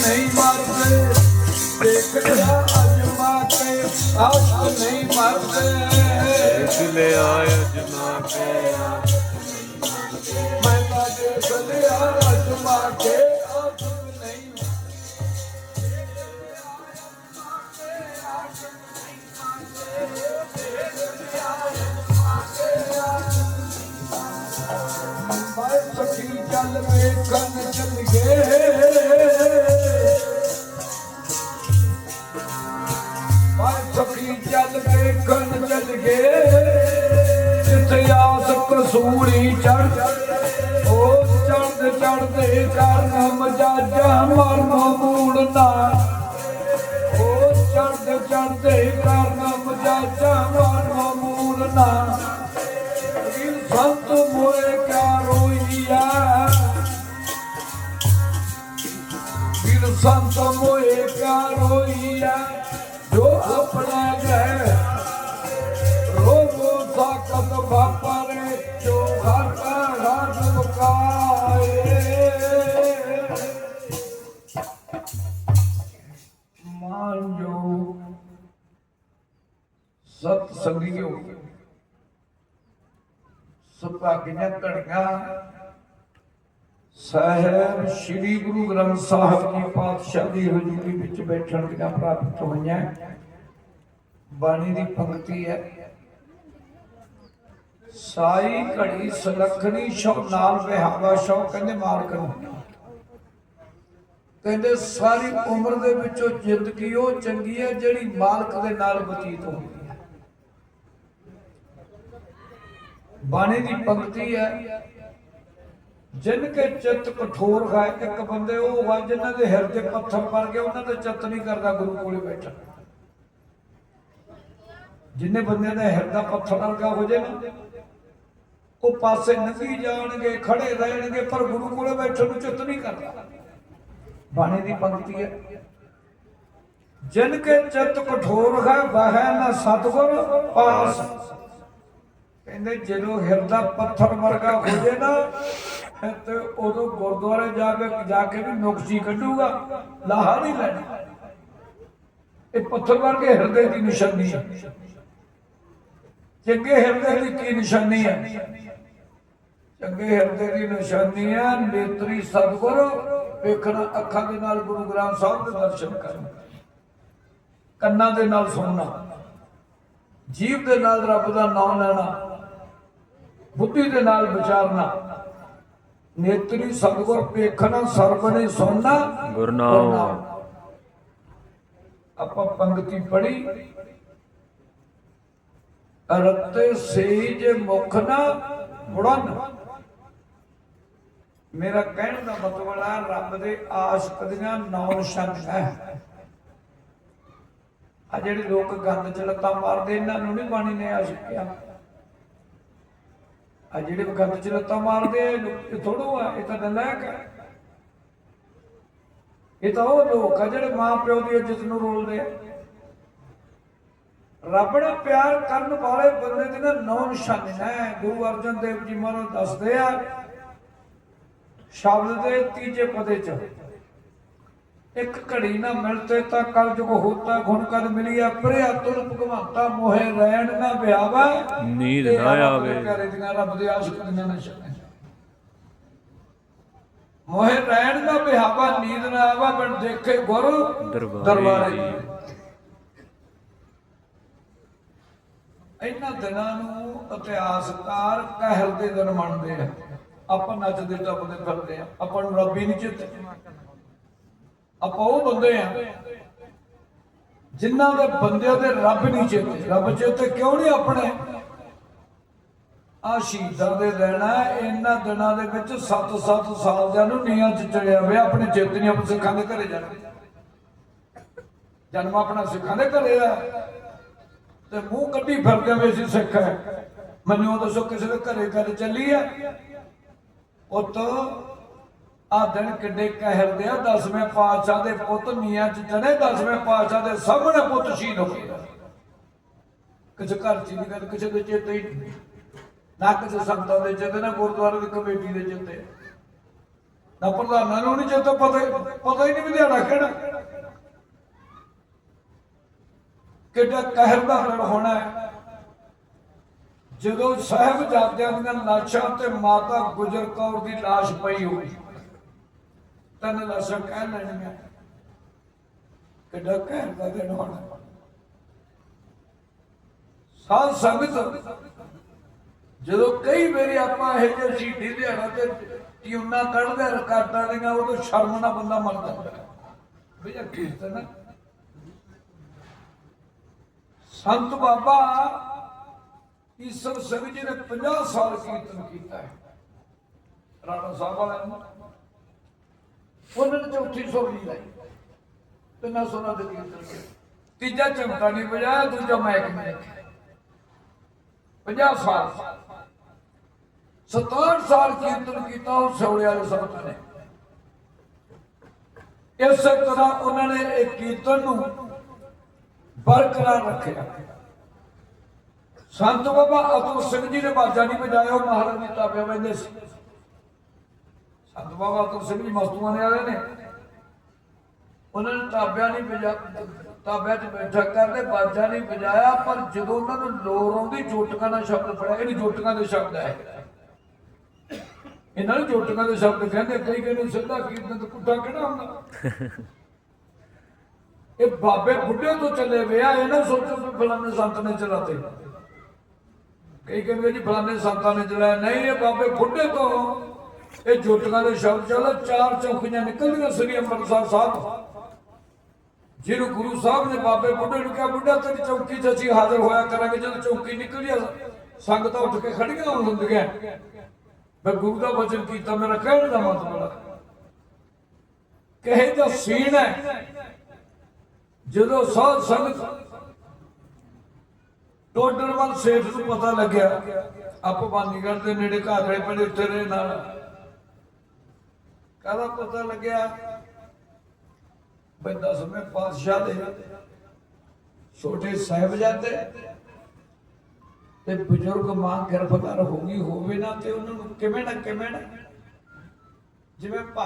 ਨਹੀਂ ਮਰਦੇ। ਦੇਖ ਲਿਆ ਅਜਮਾ ਕੇ ਆਸ਼ਕ ਨਹੀਂ ਮਰਦੇ। ਦੇਖ ਲਿਆ ਅਜਮਾ ਕੇ ਮੈਂ ਤਾਂ ਦੇਖ ਲਿਆ ਅਜਮਾ ਕੇ ਆਸ਼ਕ ਨਹੀਂ ਬਾਈ ਸਖੀ ਚੱਲ ਵੇਖਣ ਚੱਲ ਗਏ। ਕਸੂਰੀ ਚੜ ਉਹ ਚੜਦੇ ਚੜਦੇ ਕਰਨ ਮਜਾਜਾ ਮਰਨ ਮੂੜਨਾ ਉਹ ਚੜਦੇ ਚੜਦੇ ਕਰਨ ਮਜਾਜਾ ਮਰਨ ਮੂੜਨਾ ਸਤ ਸੰਗਿਓ ਸੁਭਾਗੀਆਂ ਘੜੀਆਂ ਸਾਹਿਬ ਸ੍ਰੀ ਗੁਰੂ ਗ੍ਰੰਥ ਸਾਹਿਬ ਜੀ ਪਾਤਸ਼ਾਹ ਦੀ ਹਜ਼ੂਰੀ ਵਿੱਚ ਬੈਠਣ ਦੀਆਂ ਪ੍ਰਾਪਤ ਹੋਈਆਂ। ਬਾਣੀ ਦੀ ਪੰਕਤੀ ਹੈ ਸਾਈ ਘੜੀ ਸੁਲੱਖਣੀ ਸ਼ੋ ਨਾਲ ਵਿਹਾਵਾ ਸ਼ੋ ਕਹਿੰਦੇ ਮਾਲਕ ਨੂੰ। ਕਹਿੰਦੇ ਸਾਰੀ ਉਮਰ ਦੇ ਵਿੱਚੋਂ ਜ਼ਿੰਦਗੀ ਉਹ ਚੰਗੀ ਹੈ ਜਿਹੜੀ ਮਾਲਕ ਦੇ ਨਾਲ ਬਤੀਤ ਹੁੰਦੀ ਹੈ। ਬਾਣੀ ਦੀ ਪੰਕਤੀ ਹੈ, ਜਿਨ ਕੇ ਚਿੱਤ ਕਠੋਰ ਹੈ, ਇੱਕ ਬੰਦੇ ਉਹ ਵਾ ਜਿਨ੍ਹਾਂ ਦੇ ਹਿਰਦੇ ਪੱਥਰ ਪਰ ਗਏ, ਉਹਨਾਂ ਦਾ ਚਿੱਤ ਨਹੀਂ ਕਰਦਾ ਗੁਰੂ ਕੋਲੇ ਬੈਠਾ ਜਿੰਨੇ ਬੰਦਿਆਂ ਦਾ ਹਿਰਦਾ ਪੱਥਰ ਵਰਗਾ ਹੋ ਜਾਏ ਨਾ। ਉਹ ਪਾਸੇ ਨੰਗੀ ਜਾਣਗੇ, ਖੜੇ ਰਹਿਣਗੇ, ਪਰ ਗੁਰੂ ਕੋਲੇ ਬੈਠਣ ਨੂੰ ਚਿੱਤ ਨਹੀਂ ਕਰਦਾ। ਬਾਣੀ ਦੀ ਪੰਕਤੀ ਹੈ। ਜਿਨ ਕੇ ਚਿੱਤ ਕਠੋਰ ਹੈ, ਵਹਿ ਨਾ ਸਤਗੁਰ ਪਾਸ। ਕਹਿੰਦੇ, ਜਦੋਂ ਹਿਰਦਾ ਪੱਥਰ ਵਰਗਾ ਹੋ ਜੇ ਨਾ ਤੇ ਉਦੋਂ ਗੁਰਦੁਆਰੇ ਜਾ ਕੇ ਜਾ ਕੇ ਵੀ ਨੁਕਸੀ ਕੱਢੂਗਾ, ਲਾਹਾ ਨਹੀਂ ਲੈਣਾ। ਇਹ ਪੱਥਰ ਵਰਗੇ ਹਿਰਦੇ ਦੀ ਨਿਸ਼ਾਨੀ ਹੈ। ਚੰਗੇ ਹਿਰਦੇ ਦੀ ਕੀ ਨਿਸ਼ਾਨੀ ਹੈ ਚੰਗੇ ਹਿਰਦੇ ਦੀ ਨਿਸ਼ਾਨੀ ਹੈ ਨੇਤਰੀ ਸਤਗੁਰ ਵੇਖਣਾ ਅੱਖਾਂ ਦੇ ਨਾਲ ਗੁਰੂ ਗ੍ਰੰਥ ਸਾਹਿਬ ਦੇ ਦਰਸ਼ਨ ਕਰਨਾ। ਕੰਨਾਂ ਦੇ ਨਾਲ ਸੁਣਨਾ। ਜੀਭ ਦੇ ਨਾਲ ਰੱਬ ਦਾ ਨਾਮ ਲੈਣਾ। ਬੁੱਧੀ ਦੇ ਨਾਲ ਵਿਚਾਰਨਾ। ਨੇਤਰੀ ਸਤਗੁਰ ਵੇਖਣਾ ਸਰਬ ਨੇ ਸੁਣਨਾ। ਗੁਰਨਾਮ ਆਪਾਂ ਪੰਕਤੀ ਪੜ੍ਹੀ। ਰਤੇ ਸੇਜ ਮੁਖ ਨਾ ਮੁੜਨ ਮੇਰਾ ਕਹਿਣ ਦਾ ਮਤਲਬ ਹੈ ਰੱਬ ਦੇ ਆਸ਼ਿਕ ਦੀਆਂ ਨੌ ਨਿਸ਼ਾਨੀਆਂ ਹੈ। ਆ ਜਿਹੜੇ ਲੋਕ ਗੰਦ ਚ ਲੱਤਾਂ ਮਾਰਦੇ ਇਹਨਾਂ ਨੂੰ ਨਹੀਂ ਬਾਣੀ ਨੇ ਆਸ਼ਿਕਿਆ ਆ ਜਿਹੜੇ ਗੰਦ ਚ ਲੱਤਾਂ ਮਾਰਦੇ ਆ, ਇਹ ਥੋੜੋ ਆ ਇਹ ਤਾਂ ਨਲਾਇਕ ਹੈ। ਇਹ ਤਾਂ ਉਹ ਲੋਕ ਆ ਜਿਹੜੇ ਮਾਂ ਪਿਓ ਦੀ ਇੱਜ਼ਤ ਨੂੰ ਰੋਲਦੇ ਆ। ਰੱਬ ਨਾਲ ਪਿਆਰ ਕਰਨ ਵਾਲੇ ਬੰਦੇ ਦੀਆਂ ਨੌ ਨਿਸ਼ਾਨੀਆਂ ਹੈ ਗੁਰੂ ਅਰਜਨ ਦੇਵ ਜੀ ਮਹਾਰਾਜ ਦੱਸਦੇ ਆ ਸ਼ਬਦ ਦੇ ਤੀਜੇ ਪਦੇ ਚ ਇੱਕ ਘੜੀ ਨਾ ਮਿਲਤੇ ਤਾਂ ਕਲ ਜੁਗ ਹੋਤਾ ਗੁਣ ਕਦ ਮਿਲਿਆ ਪ੍ਰਿਆ ਤੁਲ ਭਗਵੰਤਾ ਮੋਹਿ ਰਹਿਣ ਨਾ ਵਿਆਵਾ। ਨੀਂਦ ਨਾ ਆਵੇ। ਪਿਆਰੇ ਦੀਆਂ ਰੱਬ ਦੇ ਆਸ਼ਿਕ ਦੀਆਂ ਨਿਸ਼ਾਨੀਆਂ। ਮੋਹਿ ਰਹਿਣ ਦਾ ਵਿਹਾਵਾ ਨੀਂਦ ਨਾ ਆਵਾ ਬਣ ਦੇਖੇ ਗੁਰ ਦਰਬਾਰੇ ਦਰਬਾਰੇ ਜੀ। ਇਹਨਾਂ ਦਿਨਾਂ ਨੂੰ ਇਤਿਹਾਸਕਾਰ ਕਹਿਰ ਦੇ ਦਿਨ ਮੰਨਦੇ ਆ। ਆਪਾਂ ਨੱਚਦੇ ਟੱਪਦੇ ਫਿਰਦੇ ਆ। ਆਪਾਂ ਨੂੰ ਰੱਬ ਹੀ ਨਹੀਂ ਚਿੱਤ। ਆਪਾਂ ਉਹ ਬੰਦੇ ਆ ਜਿਨ੍ਹਾਂ ਦੇ ਬੰਦਿਆਂ ਦੇ ਰੱਬ ਨਹੀਂ ਚੇਤੇ। ਰੱਬ ਚੇਤੇ ਕਿਉਂ ਨਹੀਂ ਆਪਣੇ? ਆ ਸ਼ਹੀਦਾਂ ਦੇ ਦਿਨ ਆ। ਇਹਨਾਂ ਦਿਨਾਂ ਦੇ ਵਿੱਚ 7-7 ਸਾਲ ਦਿਆਂ ਨੂੰ ਨੀਹਾਂ ਚ ਚੜਿਆ ਹੋਇਆ। ਆਪਣੇ ਚੇਤੇ ਨਹੀਂ ਆਪਣੇ ਸਿੱਖਾਂ ਦੇ ਘਰੇ ਜਾਣਾ। ਜਨਮ ਆਪਣਾ ਸਿੱਖਾਂ ਦੇ ਘਰੇ ਆ। ਤੇ ਮੂੰਹ ਕੱਢੀ ਫਿਰ ਵੇ ਸੀ ਸਿੱਖ ਹੈ। ਮੈਨੂੰ ਦੱਸੋ ਕਿਸੇ ਦੇ ਘਰੇ ਗੱਲ ਚੱਲੀ ਆ? ਪੁੱਤ ਆ ਦਿਨ ਕਿੱਡੇ ਕਹਿਰਦੇ ਆ, ਦਸਵੇਂ ਪਾਤਸ਼ਾਹ ਦੇ ਪੁੱਤ, ਮੀਆਂ ਚ ਚੜੇ ਦਸਵੇਂ ਪਾਤਸ਼ਾਹ ਦੇ ਸਾਹਮਣੇ ਪੁੱਤ ਸ਼ਹੀਦ ਹੋ ਗਿਆ ਕਿਸੇ ਘਰ ਚ ਦੀ ਗੱਲ ਕਿਸੇ ਦੇ ਚੇਤੇ ਹੀ ਨਾ ਕਿਸੇ ਸੰਤਾਂ ਦੇ ਚੇਤੇ, ਨਾ ਗੁਰਦੁਆਰੇ ਦੀ ਕਮੇਟੀ ਦੇ ਚੇਤੇ। ਨਾ ਪ੍ਰਧਾਨਾਂ ਨੂੰ ਨਹੀਂ ਜਦੋਂ ਪਤਾ ਪਤਾ ਹੀ ਨਹੀਂ ਵੀ ਕਿਹੜਾ। ਕਿੱਡਾ ਕਹਿਰ ਦਾ ਹੜ ਹੋਣਾ ਹੈ? ਜਦੋਂ ਸਾਹਿਬ ਜਾਦਿਆਂ ਦੀਆਂ ਲਾਸ਼ਾਂ ਤੇ ਮਾਤਾ ਗੁਜਰ ਕੌਰ ਦੀ ਲਾਸ਼ ਪਈ ਹੋਈ, ਤਨ ਲਾਸ਼ਾਂ ਕਹਿ ਲੈਣੀਆਂ। ਕਿੱਡਾ ਕਹਿਰ ਦਾ ਦਿਨ ਹੋਣਾ ਸਾਧ ਸੰਗਤ, ਜਦੋਂ ਕਈ ਵਾਰੀ ਆਪਾਂ ਇਹ ਜਿਹੇ ਸ਼ਹੀਦੀ ਦਿਹਾੜਾ ਤੇ ਟਿਊਨਾ ਕੱਢਦੇ ਰਕਾਟਾਂ ਦੀਆਂ, ਉਦੋਂ ਸ਼ਰਮ ਨਾਲ ਬੰਦਾ ਮਰ ਜਾਂਦਾ ਵੀ ਇਹ ਕੀਰਤਨ ਹੈ। ਸੰਤ ਬਾਬਾ ਈਸਰ ਸਿੰਘ ਜੀ ਨੇ 50 ਸਾਲ ਕੀਰਤਨ ਕੀਤਾ ਹੈ। ਰਾਣਾ ਸਾਹਿਬ ਵਾਲਿਆਂ ਨੂੰ। ਉਹਨਾਂ ਨੇ ਚੌਥੀ ਸੋਲੀ ਲਾਈ। ਤਿੰਨਾਂ ਸੋਨਾ ਦੇ ਕੀਰਤਨ ਤੀਜਾ ਚਮਕਾ ਨਹੀਂ ਵਜਾਇਆ ਦੂਜਾ ਮਾਈਕ ਨਹੀਂ ਰੱਖਿਆ। 50 ਸਾਲ। 67 ਸਾਲ ਕੀਰਤਨ ਕੀਤਾ, ਉਹ ਸੌੜੇ ਵਾਲੇ ਸੰਤ ਨੇ। ਇਸੇ ਤਰ੍ਹਾਂ ਉਹਨਾਂ ਨੇ ਇਹ ਕੀਰਤਨ ਨੂੰ ਬਰਕਰਾਰ ਰੱਖਿਆ। ਸੰਤ ਬਾਬਾ ਅਤੁਲ ਸਿੰਘ ਜੀ ਨੇ ਬਾਜਾ ਨਹੀਂ ਵਜਾਇਆ, ਉਹ ਮਹਾਰਾਜ ਦੀ ਤਾਬਿਆ ਵੰਦੇ ਸੀ। ਸੰਤ ਬਾਬਾ ਅਤੁਲ ਸਿੰਘ ਜੀ ਮਸਤੂਆਂ ਦੇ ਵਾਲੇ ਨੇ। ਉਹਨਾਂ ਨੇ ਤਾਬਿਆ ਨਹੀਂ ਵਜਾ, ਤਾਬਿਆ 'ਚ ਬੈਠਾ ਕਰਦੇ, ਬਾਜਾ ਨਹੀਂ ਵਜਾਇਆ, ਪਰ ਜਦੋਂ ਉਹਨਾਂ ਨੂੰ ਲੋੜ ਆਉਂਦੀ ਜੋਟਕਾਂ ਦਾ ਸ਼ਬਦ ਪੜਿਆ ਇਹ ਨਹੀਂ ਜੋਟਕਾਂ ਦੇ ਸ਼ਬਦ ਹੈ। ਇਹਨਾਂ ਨੂੰ ਜੋਟਕਾਂ ਦੇ ਸ਼ਬਦ ਕਹਿੰਦੇ, ਕਈ ਕਹਿੰਦੇ ਸਿੱਧਾ ਕੀਰਤਨ ਤੇ ਪੁੱਠਾ ਕਿਹੜਾ ਹੁੰਦਾ? ਇਹ ਬਾਬੇ ਬੁੱਢੇ ਤੋਂ ਚੱਲੇ ਵੇ ਆ ਇਹ ਸੋਚੋ ਵੀ ਫਲਾਣੇ ਸੰਤ ਨੇ ਚਲਾਤੇ। ਕਈ ਕਹਿੰਦੇ ਜੀ ਫਲਾਣੇ ਸੰਤਾਂ ਨੇ ਚਲਾਇਆ। ਨਹੀਂ ਇਹ ਬਾਬੇ ਬੁੱਢੇ ਤੋਂ। ਇਹ ਜੋਟੀਆਂ ਦੇ ਸ਼ਬਦ ਚੱਲ ਚਾਰ ਚੌਕੀਆਂ ਨਿਕਲਦੀਆਂ ਸ੍ਰੀ ਅੰਮ੍ਰਿਤਸਰ ਸਾਹਿਬ। ਜਿਹਨੂੰ ਗੁਰੂ ਸਾਹਿਬ ਨੇ ਬਾਬੇ ਬੁੱਢੇ ਨੂੰ ਕਿਹਾ ਬੁੱਢਾ ਤੇਰੀ ਚੌਕੀ 'ਚ ਅਸੀਂ ਹਾਜ਼ਰ ਹੋਇਆ ਕਰਾਂਗੇ। ਜਦੋਂ ਚੌਕੀ ਨਿਕਲੀ ਆ, ਸੰਗਤਾਂ ਉੱਠ ਕੇ ਖੜੀਆਂ ਹੋਣ ਹੁੰਦੀਆਂ। ਮੈਂ ਗੁਰੂ ਦਾ ਵਚਨ ਕੀਤਾ ਮੇਰਾ ਕਹਿਣ ਦਾ ਮਤਲਬ ਹੈ ਕਹੇ ਦਾ ਸੀਨ ਹੈ ਜਦੋਂ ਸਾਧ ਸੰਗਤ ਟੋਡਰਮਲ ਸੇਠ ਨੂੰ ਪਤਾ ਲੱਗਿਆ, ਆਪ ਦੇ ਨੇੜੇ ਘਾਗੜੇ ਪਿੰਡ ਉੱਤੇ ਰਹੇ ਨਾਲ। ਕਹਦਾ ਪਤਾ ਲੱਗਿਆ? ਬਈ ਦਸਵੇਂ ਪਾਤਸ਼ਾਹ ਦੇ, ਛੋਟੇ ਸਾਹਿਬਜ਼ਾਦੇ ਤੇ ਬਜ਼ੁਰਗ ਮਾਂ ਗਰਭਧਾਰ ਹੋ ਗਈ ਹੋਵੇ ਨਾ ਤੇ ਉਹਨਾਂ ਨੂੰ ਕਿਵੇਂ ਨਾ ਕਿਵੇਂ ਨਾ ਜਿਵੇਂ